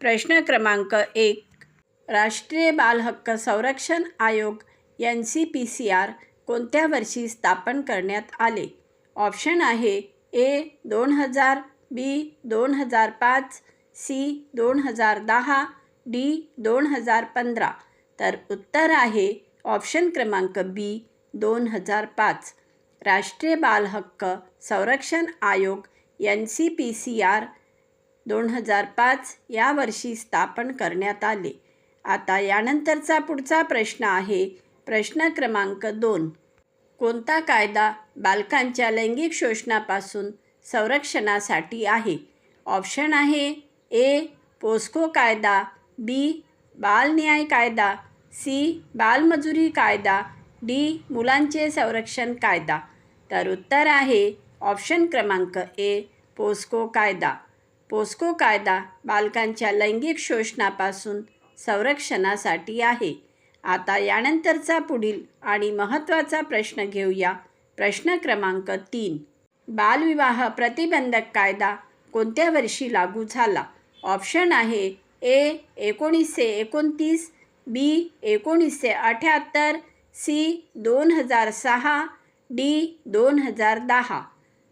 प्रश्न क्रमांक एक राष्ट्रीय बाल हक्क संरक्षण आयोग N C P C R कोणत्या वर्षी स्थापन करण्यात आले? ऑप्शन आहे ए दोन हजार बी दोन हजार पाच सी दोन हजार दहा डी दोन हजार पंधरा. तर उत्तर आहे ऑप्शन क्रमांक बी दोन हजार पाच. राष्ट्रीय बाल हक्क संरक्षण आयोग N C P C R दोन हजार पाच या वर्षी स्थापन करण्यात आले. आता यानंतरचा पुढचा प्रश्न आहे प्रश्न क्रमांक दोन. कोणता कायदा बालकांच्या लैंगिक शोषणापासून संरक्षणासाठी आहे? ऑप्शन आहे ए पोस्को कायदा बी बालन्याय कायदा सी बालमजुरी कायदा डी मुलांचे संरक्षण कायदा. तर उत्तर आहे ऑप्शन क्रमांक ए पोस्को कायदा. पोस्को कायदा बालकांच्या लैंगिक शोषणापासून संरक्षणासाठी आहे. आता यानंतरचा पुढील आणि महत्त्वाचा प्रश्न घेऊया. प्रश्न क्रमांक तीन. बालविवाह प्रतिबंधक कायदा कोणत्या वर्षी लागू झाला? ऑप्शन आहे ए एकोणीसशे एकोणतीस बी एकोणीसशे अठ्याहत्तर सी दोन हजार सहा डी दोन हजार दहा.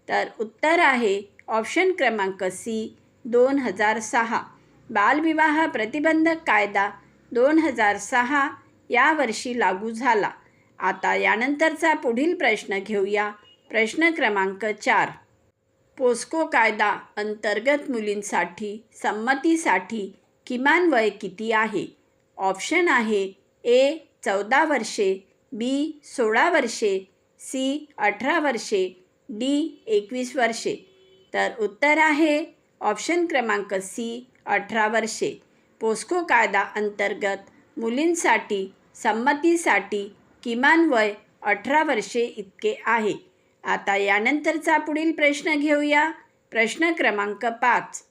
तर उत्तर आहे ऑप्शन क्रमांक सी. दोन हजार सहा. बालविवाह प्रतिबंधक कायदा दोन हजार सहा या वर्षी लागू झाला. आता यानंतरचा पुढील प्रश्न घेऊया. प्रश्न क्रमांक चार. पोस्को कायदा अंतर्गत मुलींसाठी संमतीसाठी किमान वय किती आहे? ऑप्शन आहे ए चौदा वर्षे बी सोळा वर्षे सी अठरा वर्षे डी एकवीस वर्षे. तर उत्तर आहे ऑप्शन क्रमांक सी अठरा वर्षे. पोस्को कायदा अंतर्गत मुलींसाठी संमतीसाठी किमान वय अठरा वर्षे इतके आहे. आता यानंतरचा पुढील प्रश्न घेऊया. प्रश्न क्रमांक पाच.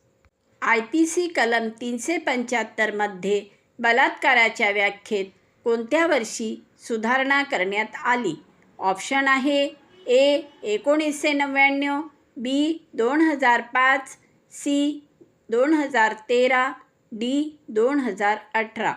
आय पी सी कलम तीनशे पंच्याहत्तरमध्ये बलात्काराच्या व्याख्येत कोणत्या वर्षी सुधारणा करण्यात आली? ऑप्शन आहे ए एकोणीसशे नव्याण्णव बी दोन हजार पाच सी दोन हजार तेरा डी दोन हजार अठरा.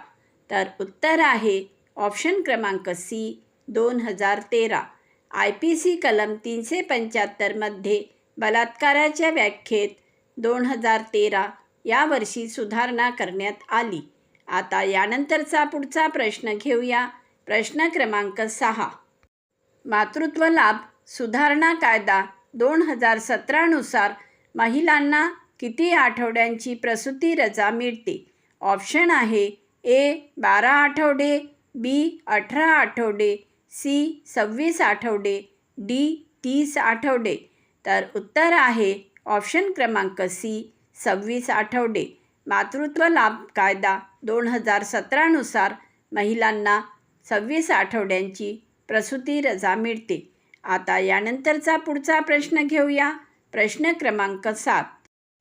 तर उत्तर आहे ऑप्शन क्रमांक सी दोन हजार तेरा. आय पी सी कलम तीनशे पंच्याहत्तरमध्ये बलात्काराच्या व्याख्येत दोन हजार तेरा यावर्षी सुधारणा करण्यात आली. आता यानंतरचा पुढचा प्रश्न घेऊया. प्रश्न क्रमांक सहा. मातृत्व लाभ सुधारणा कायदा दोन हजार सतरानुसार महिलांना किती आठवड्यांची प्रसूती रजा मिळते? ऑप्शन आहे ए बारा आठवडे बी अठरा आठवडे सी सव्वीस आठवडे डी तीस आठवडे. तर उत्तर आहे ऑप्शन क्रमांक सी सव्वीस आठवडे. मातृत्व लाभ कायदा दोन हजार सतरानुसार महिलांना सव्वीस आठवड्यांची प्रसूती रजा मिळते. आता यानंतरचा पुढचा प्रश्न घेऊया. प्रश्न क्रमांक सात.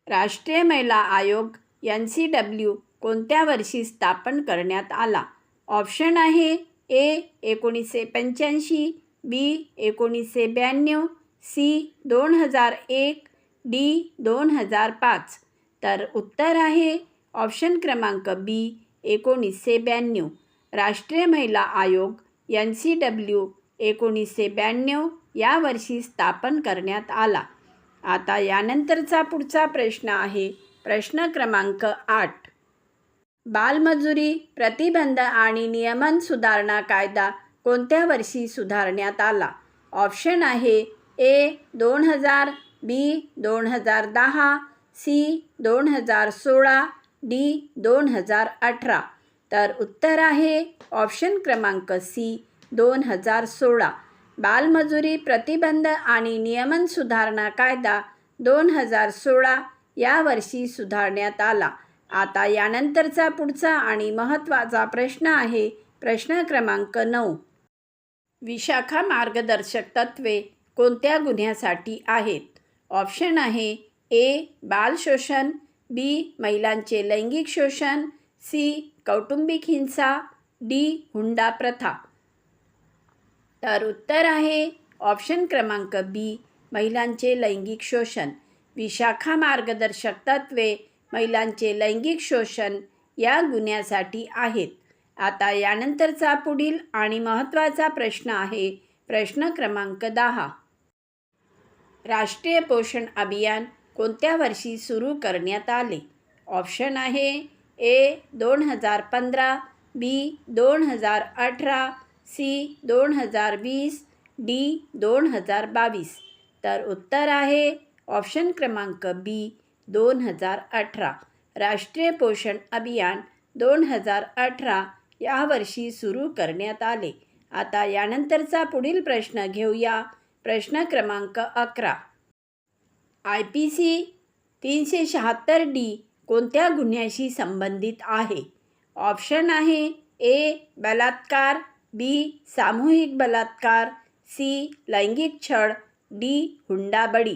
राष्ट्रीय महिला आयोग एन सी डब्ल्यू कोणत्या वर्षी स्थापन करण्यात आला? ऑप्शन आहे ए एकोणीसशे पंच्याऐंशी बी एकोणीसशे ब्याण्णव सी दोन हजार एक डी दोन हजार पाच. तर उत्तर आहे ऑप्शन क्रमांक बी एकोणीसशे ब्याण्णव. राष्ट्रीय महिला आयोग एन सी डब्ल्यू एकोणीसशे ब्याण्णव या वर्षी स्थापन करण्यात आला. आता यानंतरचा पुढचा प्रश्न आहे. प्रश्न क्रमांक आठ. बालमजुरी प्रतिबंध आणि नियमन सुधारणा कायदा कोणत्या वर्षी सुधारण्यात आला? ऑप्शन आहे ए दोन हजार बी दोन हजार दहा सी दोन हजार सोळा डी दोन हजार अठरा. तर उत्तर आहे ऑप्शन क्रमांक सी दोन हजार सोळा. बालमजुरी प्रतिबंध आणि नियमन सुधारणा कायदा दोन हजार सोळा या वर्षी सुधारण्यात आला. आता यानंतरचा पुढचा आणि महत्त्वाचा प्रश्न आहे प्रश्न क्रमांक नऊ. विशाखा मार्गदर्शक तत्त्वे कोणत्या गुन्ह्यासाठी आहेत? ऑप्शन आहे ए. बाल शोषण बी. महिलांचे लैंगिक शोषण सी. कौटुंबिक हिंसा डी. हुंडा प्रथा. तर उत्तर आहे ऑप्शन क्रमांक बी महिलांचे लैंगिक शोषण. विशाखा मार्गदर्शक तत्त्वे महिलांचे लैंगिक शोषण या गुन्ह्यासाठी आहेत. आता यानंतरचा पुढील आणि महत्त्वाचा प्रश्न आहे प्रश्न क्रमांक दहा. राष्ट्रीय पोषण अभियान कोणत्या वर्षी सुरू करण्यात आले? ऑप्शन आहे ए दोन हजार पंधरा बी दोन हजार अठरा सी दोन हजार वीस डी दोन हजार बावीस. तर उत्तर आहे ऑप्शन क्रमांक बी दोन हजार अठरा. राष्ट्रीय पोषण अभियान दोन हजार अठरा यावर्षी सुरू करण्यात आले. आता यानंतरचा पुढील प्रश्न घेऊया. प्रश्न क्रमांक अकरा. आय पी सी तीनशे शहात्तर डी कोणत्या गुन्ह्याशी संबंधित आहे? ऑप्शन आहे ए बलात्कार बी. सामूहिक बलात्कार सी. लैंगिक छळ डी. हुंडाबळी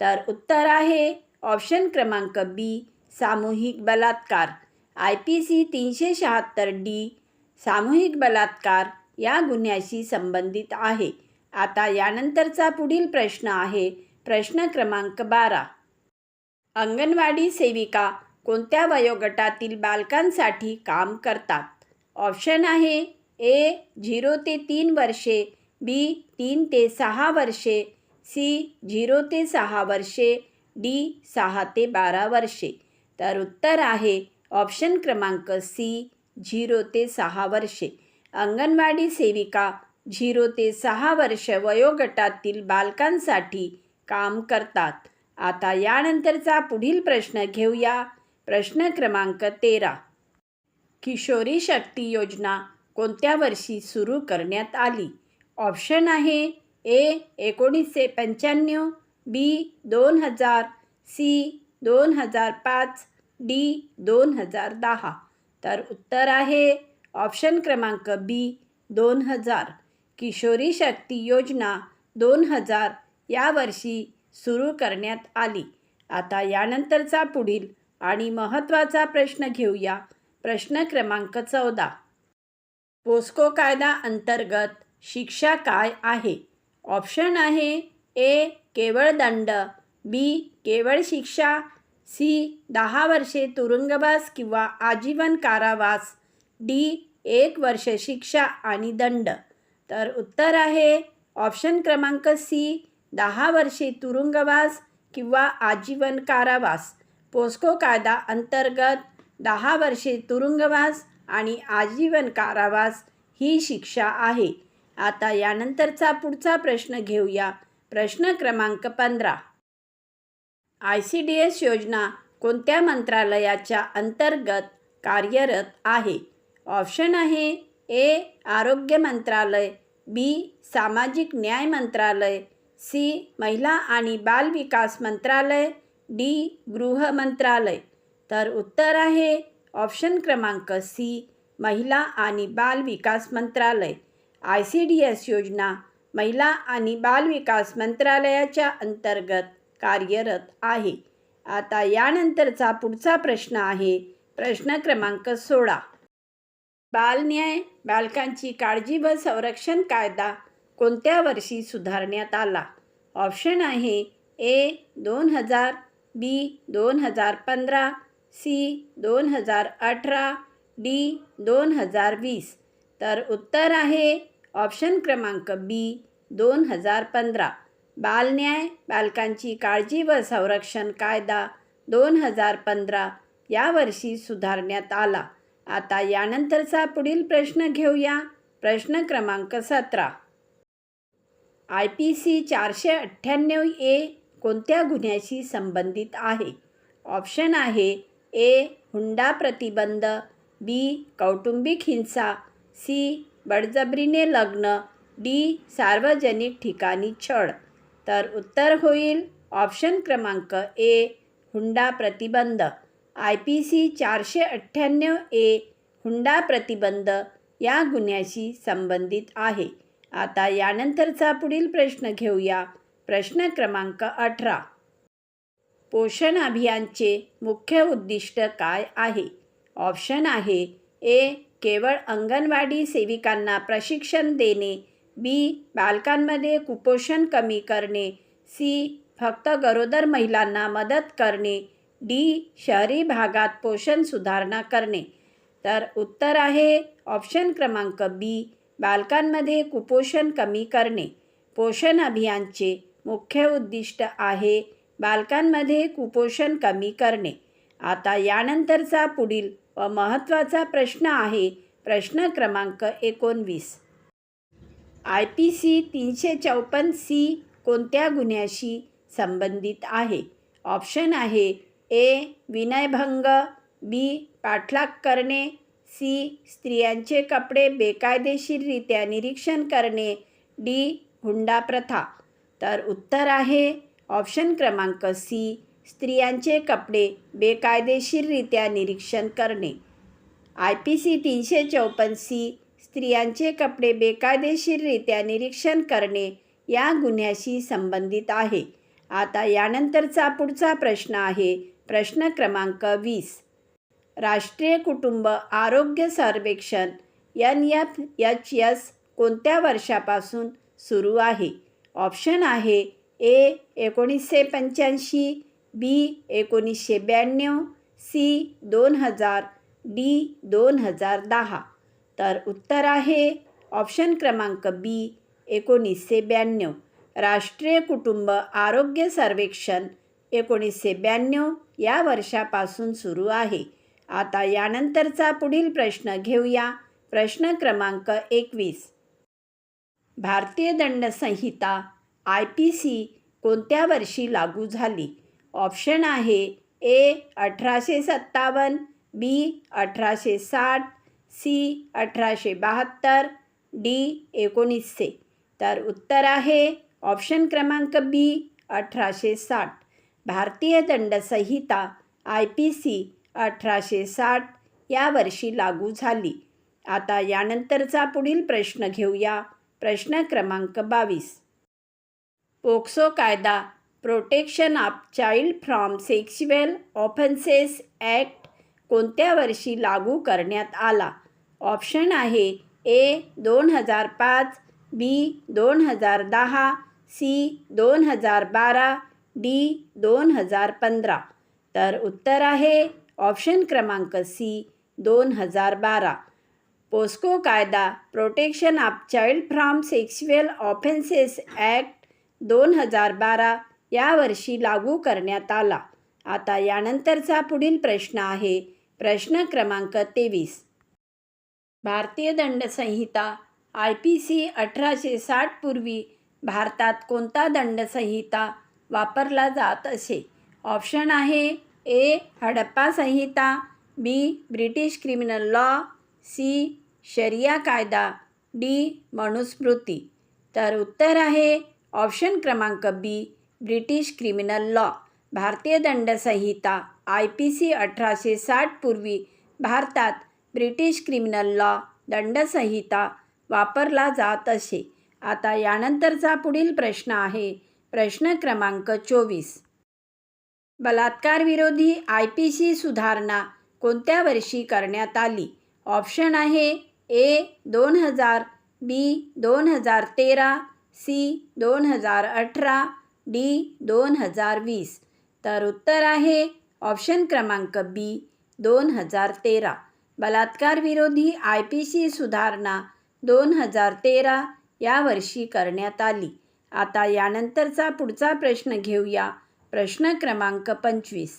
तर उत्तर आहे ऑप्शन क्रमांक बी सामूहिक बलात्कार. आय पी सी तीनशे शहात्तर डी सामूहिक बलात्कार या गुन्ह्याशी संबंधित आहे. आता यानंतरचा पुढील प्रश्न आहे प्रश्न क्रमांक बारा. अंगणवाडी सेविका कोणत्या वयोगटातील बालकांसाठी काम करतात? ऑप्शन आहे ए झिरो ते तीन वर्षे बी तीन ते सहा वर्षे सी झिरो ते सहा वर्षे डी सहा ते बारा वर्षे. तर उत्तर आहे ऑप्शन क्रमांक सी झिरो ते सहा वर्षे. अंगणवाडी सेविका झिरो ते सहा वर्ष वयोगटातील बालकांसाठी काम करतात. आता यानंतरचा पुढील प्रश्न घेऊया. प्रश्न क्रमांक तेरा. किशोरी शक्ती योजना कोणत्या वर्षी सुरू करण्यात आली? ऑप्शन आहे ए एकोणीसशे पंच्याण्णव बी दोन हजार सी दोन हजार पाच डी दोन हजार दहा. तर उत्तर आहे ऑप्शन क्रमांक बी दोन हजार. किशोरी शक्ती योजना दोन हजार या वर्षी सुरू करण्यात आली. आता यानंतरचा पुढील आणि महत्त्वाचा प्रश्न घेऊया. प्रश्न क्रमांक चौदा. पोस्को कायदा अंतर्गत शिक्षा काय आहे? ऑप्शन आहे ए केवळ दंड बी केवळ शिक्षा सी दहा वर्षे तुरुंगवास किंवा आजीवन कारावास डी एक वर्ष शिक्षा आणि दंड. तर उत्तर आहे ऑप्शन क्रमांक सी दहा वर्षे तुरुंगवास किंवा आजीवन कारावास. पोस्को कायदा अंतर्गत दहा वर्षे तुरुंगवास आणि आजीवन कारावास ही शिक्षा आहे. आता यानंतरचा पुढचा प्रश्न घेऊया. प्रश्न क्रमांक पंधरा. आय सी डी एस योजना कोणत्या मंत्रालयाच्या अंतर्गत कार्यरत आहे? ऑप्शन आहे ए आरोग्य मंत्रालय बी सामाजिक न्याय मंत्रालय सी महिला आणि बाल विकास मंत्रालय डी गृह मंत्रालय. तर उत्तर आहे ऑप्शन क्रमांक सी महिला आणि बाल विकास मंत्रालय. आय सी डी एस योजना महिला आणि बाल विकास मंत्रालयाच्या अंतर्गत कार्यरत आहे. आता यानंतरचा पुढचा प्रश्न आहे. प्रश्न क्रमांक सोळा. बालन्याय बालकांची काळजी व संरक्षण कायदा कोणत्या वर्षी सुधारण्यात आला? ऑप्शन आहे ए दोन हजार बी दोन हजार पंधरा सी दोन हजार अठरा डी दोन हजार वीस. तर उत्तर आहे ऑप्शन क्रमांक बी दोन हजार पंधरा. बालन्याय बालकांची काळजी व संरक्षण कायदा दोन हजार पंधरा यावर्षी सुधारण्यात आला. आता यानंतरचा पुढील प्रश्न घेऊया. प्रश्न क्रमांक सतरा. आय पी सी चारशे अठ्ठ्याण्णव ए कोणत्या गुन्ह्याशी संबंधित आहे? ऑप्शन आहे ए हुंडा प्रतिबंध बी कौटुंबिक हिंसा सी बळजबरीने लग्न डी सार्वजनिक ठिकाणी छळ. तर उत्तर होईल ऑप्शन क्रमांक ए हुंडा प्रतिबंध. आय पी सी चारशे अठ्ठ्याण्णव ए हुंडा प्रतिबंध या गुन्ह्याशी संबंधित आहे. आता यानंतरचा पुढील प्रश्न घेऊया. प्रश्न क्रमांक अठरा. पोषण अभियानचे मुख्य उद्दिष्ट काय आहे? ऑप्शन आहे ए केवळ अंगणवाडी सेविकांना प्रशिक्षण देणे बी बालकांमध्ये कुपोषण कमी करणे सी फक्त गरोदर महिलांना मदत करणे डी शहरी भागात पोषण सुधारणा करणे. तर उत्तर आहे ऑप्शन क्रमांक बी बालकांमध्ये कुपोषण कमी करणे. पोषण अभियानचे मुख्य उद्दिष्ट आहे बालकांमध्ये कुपोषण कमी करणे. आता यानंतरचा पुढील व महत्त्वाचा प्रश्न आहे प्रश्न क्रमांक एकोणवीस. आय पी सी तीनशे चौपन्न सी कोणत्या गुन्ह्याशी संबंधित आहे? ऑप्शन आहे ए विनयभंग बी पाठलाग करणे सी स्त्रियांचे कपडे बेकायदेशीररित्या निरीक्षण करणे डी हुंडा प्रथा. तर उत्तर आहे ऑप्शन क्रमांक सी स्त्रियांचे कपडे बेकायदेशीररित्या निरीक्षण करणे. आय पी सी तीनशे चौपन्न सी स्त्रियांचे कपडे बेकायदेशीररित्या निरीक्षण करणे या गुन्ह्याशी संबंधित आहे. आता यानंतरचा पुढचा प्रश्न आहे प्रश्न क्रमांक वीस. राष्ट्रीय कुटुंब आरोग्य सर्वेक्षण एन एफ एच एस कोणत्या वर्षापासून सुरू आहे? ऑप्शन आहे ए एकोणीसशे पंच्याऐंशी बी एकोणीसशे ब्याण्णव सी दोन हजार डी दोन हजार दहा. तर उत्तर आहे ऑप्शन क्रमांक बी एकोणीसशे ब्याण्णव. राष्ट्रीय कुटुंब आरोग्य सर्वेक्षण एकोणीसशे ब्याण्णव या वर्षापासून सुरू आहे. आता यानंतरचा पुढील प्रश्न घेऊया. प्रश्न क्रमांक एकवीस. भारतीय दंड संहिता आय पी सी कोणत्या वर्षी लागू झाली? ऑप्शन आहे ए अठराशे सत्तावन्न बी अठराशे साठ सी अठराशे बहात्तर डी एकोणीसशे. तर उत्तर आहे ऑप्शन क्रमांक बी अठराशे साठ. भारतीय दंड संहिता आय पी सी अठराशे साठ या वर्षी लागू झाली. आता यानंतरचा पुढील प्रश्न घेऊया. प्रश्न क्रमांक बावीस. पोक्सो कायदा protection of child from sexual offences act कोणत्या वर्षी लागू करण्यात आला? ऑप्शन आहे ए दोन हजार पाच बी दोन हजार दहा सी दोन हजार बारा डी दोन हजार पंधरा. तर उत्तर आहे ऑप्शन क्रमांक सी दोन हजार बारा. पोस्को कायदा protection of child from sexual offences act दोन हजार बारा या वर्षी लागू करण्यात आला. आता यानंतरचा पुढील प्रश्न आहे. प्रश्न क्रमांक तेवीस. भारतीय दंडसंहिता आय पी सी अठराशे साठ पूर्वी भारतात कोणता दंडसंहिता वापरला जात असे? ऑप्शन आहे ए हडप्पा संहिता B British criminal law C शरिया कायदा डी मनुस्मृती. तर उत्तर आहे ऑप्शन क्रमांक बी ब्रिटिश क्रिमिनल लॉ. भारतीय दंडसंहिता आय पी सी अठराशे साठ पूर्वी भारतात ब्रिटिश क्रिमिनल लॉ दंडसंहिता वापरला जात असे. आता यानंतरचा पुढील प्रश्न आहे. प्रश्न क्रमांक चोवीस. बलात्कारविरोधी आय पी सी सुधारणा कोणत्या वर्षी करण्यात आली? ऑप्शन आहे ए दोन हजार बी दोन हजार तेरा सी दोन हजार अठरा डी दोन हजार वीस. तर उत्तर आहे ऑप्शन क्रमांक बी दोन हजार तेरा. बलात्कार विरोधी आय पी सी सुधारणा दोन हजार तेरा या वर्षी करण्यात आली. आता यानंतरचा पुढचा प्रश्न घेऊया. प्रश्न क्रमांक पंचवीस.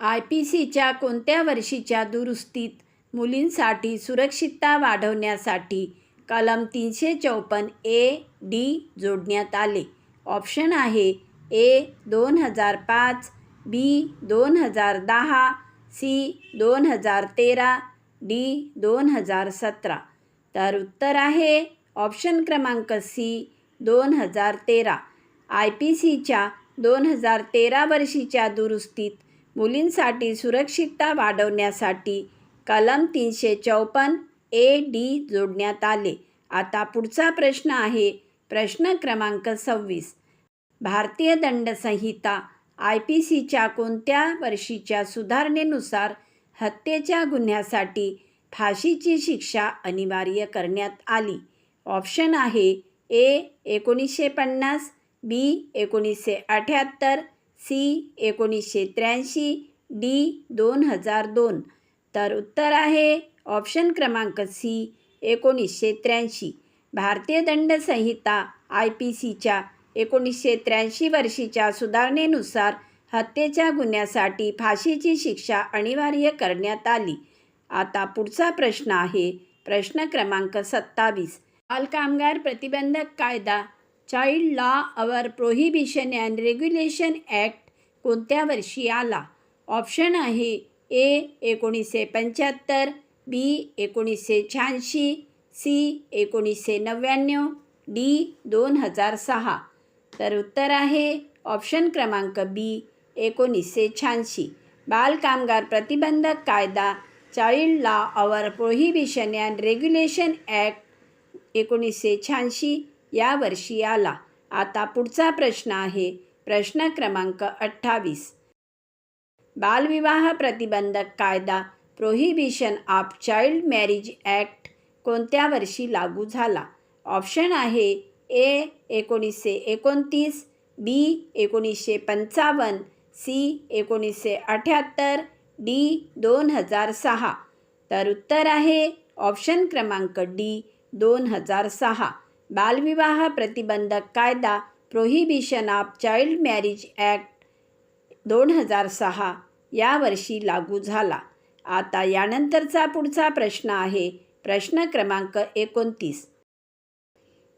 आय पी सीच्या कोणत्या वर्षीच्या दुरुस्तीत मुलींसाठी सुरक्षितता वाढवण्यासाठी कलम तीनशे चौपन्न ए डी जोडण्यात आले. ऑप्शन आहे ए दोन हजार पाच बी दोन हजार दहा सी दोन हजार तेरा डी दोन हजार सतरा. तर उत्तर आहे ऑप्शन क्रमांक सी दोन हजार तेरा. आय पी सीच्या दोन हजार तेरा वर्षीच्या दुरुस्तीत मुलींसाठी सुरक्षितता वाढवण्यासाठी कलम तीनशे चौपन्न ए डी जोडण्यात आले. आता पुढचा प्रश्न आहे. प्रश्न क्रमांक सव्वीस. भारतीय दंड संहिता आय पी सीच्या कोणत्या वर्षीच्या सुधारणेनुसार हत्येच्या गुन्ह्यासाठी फाशीची शिक्षा अनिवार्य करण्यात आली? ऑप्शन आहे ए एकोणीसशे पन्नास बी एकोणीसशे अठ्याहत्तर सी एकोणीसशे त्र्याऐंशी डी दोन हजार दोन. तर उत्तर आहे ऑप्शन क्रमांक सी एकोणीसशे त्र्याऐंशी. भारतीय दंड संहिता आय पी सीच्या एकोणीसशे त्र्याऐंशी वर्षीच्या सुधारणेनुसार हत्येच्या गुन्ह्यासाठी फाशीची शिक्षा अनिवार्य करण्यात आली. आता पुढचा प्रश्न आहे प्रश्न क्रमांक सत्तावीस. बालकामगार प्रतिबंधक कायदा चाइल्ड लॉ अवर प्रोहिबिशन अँड रेग्युलेशन ॲक्ट कोणत्या वर्षी आला? ऑप्शन आहे ए एकोणीसशे पंच्याहत्तर बी एकोणीसशे शहाऐंशी सी एकोणीसशे नव्याण्णव डी दोन हजार सहा. तर उत्तर आहे ऑप्शन क्रमांक बी एकोणीसशे शहाऐंशी. बालकामगार प्रतिबंधक कायदा चाइल्ड लॉ अवर प्रोहिबिशन अँड रेग्युलेशन ॲक्ट एकोणीसशे शहाऐंशी या वर्षी आला. आता पुढचा प्रश्न आहे प्रश्न क्रमांक अठ्ठावीस. बालविवाह प्रतिबंधक कायदा prohibition of child marriage act कोणत्या वर्षी लागू झाला? ऑप्शन आहे ए एकोणीसशे एकोणतीस बी एकोणीसशे पंचावन्न सी एकोणीसशे अठ्याहत्तर डी दोन हजार सहा. तर उत्तर आहे ऑप्शन क्रमांक डी दोन हजार सहा. बालविवाह प्रतिबंधक कायदा prohibition of child marriage act दोन हजार सहा यावर्षी लागू झाला. आता यानंतरचा पुढचा प्रश्न आहे. प्रश्न क्रमांक एकोणतीस.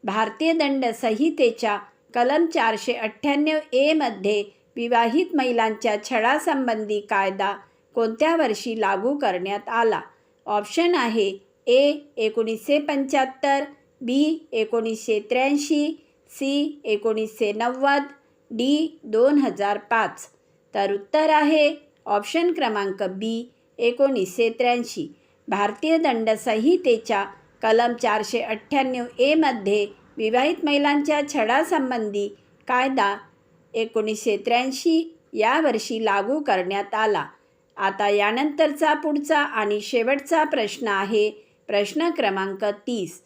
भारतीय दंड संहितेच्या कलम चारशे अठ्ठ्याण्णव एमध्ये विवाहित महिलांच्या छळासंबंधी कायदा कोणत्या वर्षी लागू करण्यात आला? ऑप्शन आहे ए एकोणीसशे पंच्याहत्तर बी एकोणीसशे त्र्याऐंशी सी एकोणीसशे नव्वद डी दोन हजार पाच. तर उत्तर आहे ऑप्शन क्रमांक बी एकोणीसशे त्र्याऐंशी. भारतीय दंड संहितेच्या कलम चारशे अठ्ठ्याण्णव एमध्ये विवाहित महिलांच्या छडासंबंधी कायदा एकोणीसशे त्र्याऐंशी या वर्षी लागू करण्यात आला. आता यानंतरचा पुढचा आणि शेवटचा प्रश्न आहे प्रश्न क्रमांक तीस.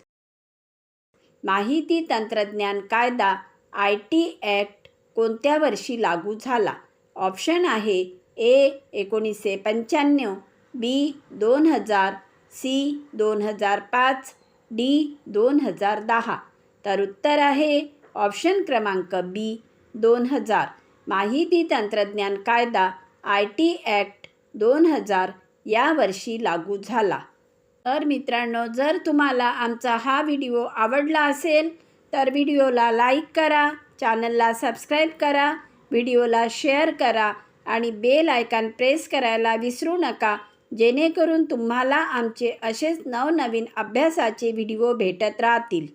माहिती तंत्रज्ञान कायदा आय टी ॲक्ट कोणत्या वर्षी लागू झाला? ऑप्शन आहे ए एकोणीसशे पंच्याण्णव बी दोन हजार सी दोन हजार पाच डी दोन हजार दहा. तर उत्तर आहे ऑप्शन क्रमांक बी दोन हजार. माहिती तंत्रज्ञान कायदा आय टी ॲक्ट दोन हजार या वर्षी लागू झाला. तर मित्रांनो जर तुम्हाला आमचा हा व्हिडिओ आवडला असेल तर व्हिडिओला लाईक करा चॅनलला सबस्क्राईब करा व्हिडिओला शेअर करा आणि बेल आयकॉन प्रेस करायला विसरू नका. जेणेकरून तुम्हाला आमचे असेच नवनवीन अभ्यासाचे व्हिडिओ भेटत राहतील.